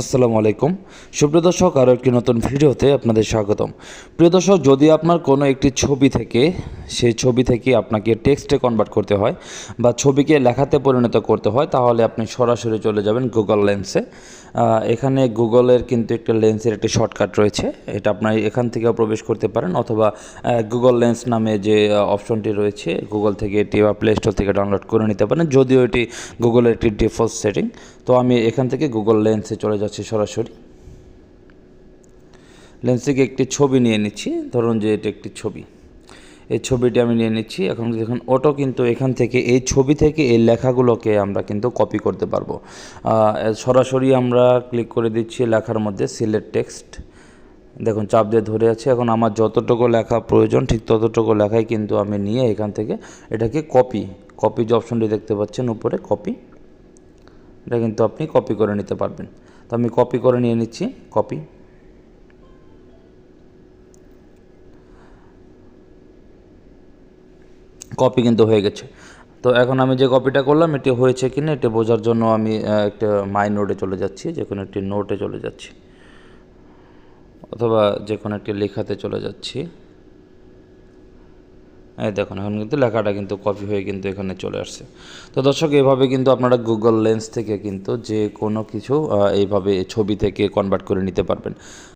আসসালামু আলাইকুম। সুপ্রিয় দর্শক, আরও একটি নতুন ভিডিওতে আপনাদের স্বাগতম। প্রিয় দর্শক, যদি আপনার কোনো একটি ছবি থেকে সেই ছবি থেকে আপনাকে টেক্সটে কনভার্ট করতে হয় বা ছবিকে লেখাতে পরিণত করতে হয়, তাহলে আপনি সরাসরি চলে যাবেন গুগল লেন্সে এখানে গুগলের কিন্তু একটা লেন্সের একটি শর্টকাট রয়েছে, এটা আপনার এখান থেকেও প্রবেশ করতে পারেন অথবা গুগল লেন্স নামে যে অপশনটি রয়েছে গুগল থেকে এটি বা প্লে স্টোর থেকে ডাউনলোড করে নিতে পারেন, যদিও এটি গুগলের একটি ডিফল্ট সেটিং তো আমি এখান থেকে গুগল লেন্সে চলে যাচ্ছি সরাসরি। লেন্স থেকে একটি ছবি নিয়ে নিচ্ছি, ধরুন যে এটি একটি ছবি। এই ছবিটি আমি নিয়ে নিচ্ছি। এখন দেখুন অটো কিন্তু এখান থেকে, এই ছবি থেকে এই লেখাগুলোকে আমরা কিন্তু কপি করতে পারব। সরাসরি আমরা ক্লিক করে দিচ্ছি লেখার মধ্যে সিলেক্ট টেক্সট দেখুন, চাপ দিয়ে ধরে আছে। এখন আমার যতটুকু লেখা প্রয়োজন, ঠিক ততটুকু লেখাই কিন্তু আমি নিয়ে এখান থেকে এটাকে কপি কপি যে অপশনটি দেখতে পাচ্ছেন, উপরে কপি এটা কিন্তু আপনি কপি করে নিতে পারবেন। তো আমি কপি করে নিয়ে নিচ্ছি কপি কপি কিন্তু হয়ে গেছে। তো এখন আমি যে কপিটা করলাম, এটি হয়েছে কিনা এটি বোঝার জন্য আমি একটা মাই নোটে চলে যাচ্ছি যে কোনো একটি নোটে চলে যাচ্ছি। অথবা যে কোনো একটি লেখাতে চলে যাচ্ছি। এই দেখুন, এখন কিন্তু লেখাটা কিন্তু কপি হয়ে কিন্তু এখানে চলে আসছে। তো দর্শক এইভাবে কিন্তু আপনারা গুগল লেন্স থেকে কিন্তু যে কোনো কিছু এইভাবে ছবি থেকে কনভার্ট করে নিতে পারবেন।